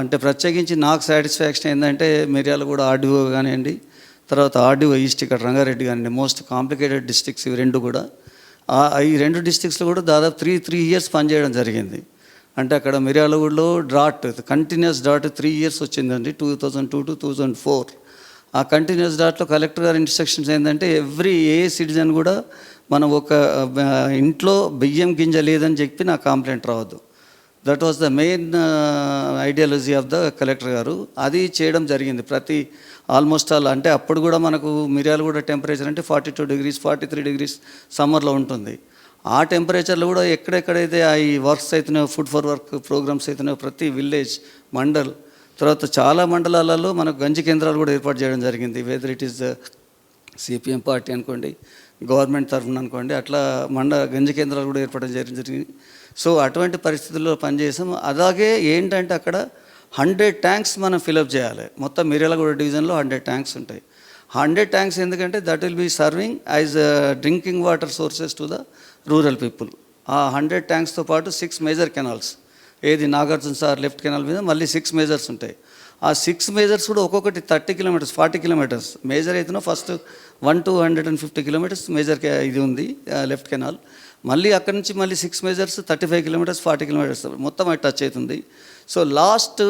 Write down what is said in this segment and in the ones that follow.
అంటే ప్రత్యేకించి నాకు సాటిస్ఫాక్షన్ ఏంటంటే మిర్యాల కూడా ఆర్డీఓ కానివ్వండి తర్వాత ఆర్డీఓ ఈస్ట్ ఇక్కడ రంగారెడ్డి కానివ్వండి మోస్ట్ కాంప్లికేటెడ్ డిస్ట్రిక్ట్స్ ఇవి రెండు కూడా. ఈ రెండు డిస్ట్రిక్ట్స్లో కూడా దాదాపు త్రీ త్రీ ఇయర్స్ పనిచేయడం జరిగింది. అంటే అక్కడ మిర్యాలగూడలో drought continuous drought three years వచ్చిందండి two thousand two two thousand four. ఆ కంటిన్యూస్ డాట్లో కలెక్టర్ గారి ఇన్స్ట్రక్షన్స్ ఏంటంటే ఎవ్రీ ఏ సిటిజన్ కూడా మనం ఒక ఇంట్లో బియ్యం గింజ లేదని చెప్పి నాకు కంప్లైంట్ రావద్దు. That was the main ideology of the collector గారు. అది చేయడం జరిగింది. ప్రతి ఆల్మోస్ట్ ఆల్ అంటే అప్పుడు కూడా మనకు మిరియాలు కూడా టెంపరేచర్ అంటే forty two degrees forty three degrees సమ్మర్లో ఉంటుంది. ఆ టెంపరేచర్లో కూడా ఎక్కడెక్కడైతే ఈ వర్క్స్ అవుతున్నాయో ఫుడ్ ఫర్ వర్క్ ప్రోగ్రామ్స్ అవుతున్నాయో ప్రతి విలేజ్ మండల్ తర్వాత చాలా మండలాలలో మనకు గంజి కేంద్రాలు కూడా ఏర్పాటు చేయడం జరిగింది. Whether it is CPM party అనుకోండి గవర్నమెంట్ తరఫున అనుకోండి అట్లా మండ గంజి కేంద్రాలు కూడా ఏర్పడడం జరిగింది సో అటువంటి పరిస్థితుల్లో పనిచేసాం. అలాగే ఏంటంటే అక్కడ హండ్రెడ్ ట్యాంక్స్ మనం ఫిలప్ చేయాలి. మొత్తం మిర్యాలగూడ డివిజన్లో హండ్రెడ్ ట్యాంక్స్ ఉంటాయి. హండ్రెడ్ ట్యాంక్స్ ఎందుకంటే that will be serving as drinking water sources to the rural people. ఆ హండ్రెడ్ ట్యాంక్స్తో పాటు సిక్స్ మేజర్ కెనాల్స్. ఏది నాగార్జున సార్ లెఫ్ట్ కెనాల్ మీద మళ్ళీ సిక్స్ మేజర్స్ ఉంటాయి. ఆ సిక్స్ మేజర్స్ కూడా ఒక్కొక్కటి thirty kilometres forty kilometres major అయితేనో first one two hundred and fifty kilometres major ఇది ఉంది లెఫ్ట్ కెనాల్ మళ్ళీ అక్కడి నుంచి మళ్ళీ six majors thirty five kilometres forty kilometres మొత్తం అటు టచ్ అవుతుంది. సో లాస్ట్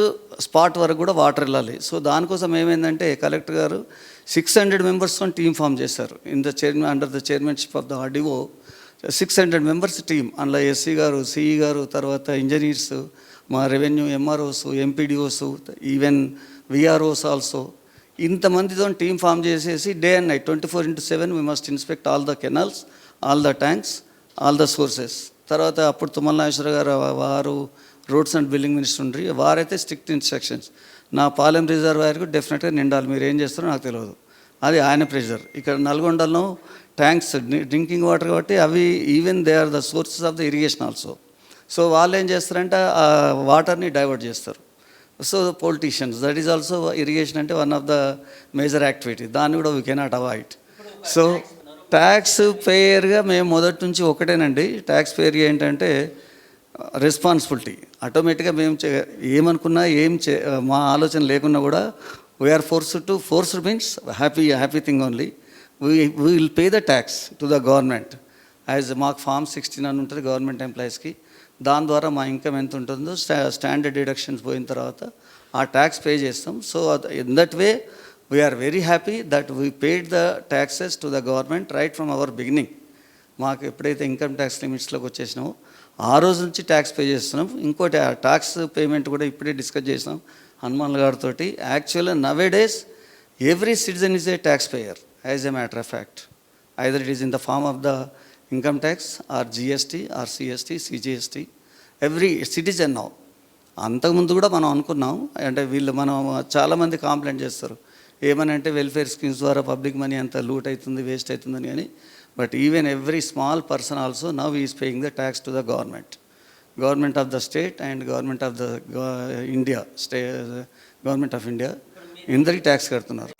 స్పాట్ వరకు కూడా వాటర్ వెళ్ళాలి. సో దానికోసం ఏమైందంటే కలెక్టర్ గారు సిక్స్ హండ్రెడ్ మెంబర్స్తో టీమ్ ఫామ్ చేశారు. In the chairman under the chairmanship of the RDO six hundred members team అందులో ఎస్సీ గారు సిఈ గారు తర్వాత ఇంజనీర్స్ మా revenue MROs MPDOs even VROs also ఇంతమందితో team form చేసేసి day and night twenty four into seven we must inspect all the canals all the tanks all the sources తర్వాత అప్పుడు తుమ్మల నాగేశ్వర గారు వారు రోడ్స్ అండ్ బిల్డింగ్ మినిస్టర్ ఉండ్రి. వారైతే strict instructions నా పాలెం రిజర్వాయర్కు డెఫినెట్గా నిండాలి. మీరు ఏం చేస్తారో నాకు తెలియదు అది ఆయన ప్రెషర్ ఇక్కడ నల్గొండలో ట్యాంక్స్ డ్రింకింగ్ వాటర్ కాబట్టి అవి even they are the sources of the irrigation also so వాళ్ళు ఏం చేస్తారంటే ఆ వాటర్ని డైవర్ట్ చేస్తారు. So politicians that is also irrigation అంటే one of the major activity. దాన్ని కూడా we cannot avoid. So tax పేయర్గా మేము మొదటి నుంచి ఒకటేనండి. ట్యాక్స్ పేయర్ ఏంటంటే రెస్పాన్సిబిలిటీ. ఆటోమేటిక్గా మేము చే ఏమనుకున్నా ఏం చే మా ఆలోచన లేకున్నా కూడా we're force to force means happy happy thing only we we will pay the tax to the government as మాకు ఫామ్ సిక్స్టీన్ అని ఉంటుంది గవర్నమెంట్ ఎంప్లాయీస్కి. దాని ద్వారా మా ఇన్కమ్ ఎంత ఉంటుందో స్టా స్టాండర్డ్ డిడక్షన్స్ పోయిన తర్వాత ఆ ట్యాక్స్ పే చేస్తాం. So in that way we're very happy that we paid the taxes to the government right from our beginning మాకు ఎప్పుడైతే ఇన్కమ్ ట్యాక్స్ లిమిట్స్లోకి వచ్చేసినామో ఆ రోజు నుంచి ట్యాక్స్ పే చేస్తున్నాం. ఇంకోటి ఆ ట్యాక్స్ పేమెంట్ కూడా ఇప్పుడే డిస్కస్ చేసినాం హనుమాన్ గారితో యాక్చువల్గా nowadays every citizen is a tax payer as a matter of fact. Either it is in the form of the income tax or GST or CST CGST every citizen now అంతకుముందు కూడా మనం అనుకున్నాం అంటే వీళ్ళు మనం చాలామంది కాంప్లైంట్ చేస్తారు. ఏమని అంటే వెల్ఫేర్ స్కీమ్స్ ద్వారా పబ్లిక్ మనీ అంత లూట్ అవుతుంది వేస్ట్ అవుతుందని కానీ but even every small person also now is paying the tax to the government government of the state and government of the India state government of India ఇందరికి tax కడుతున్నారు.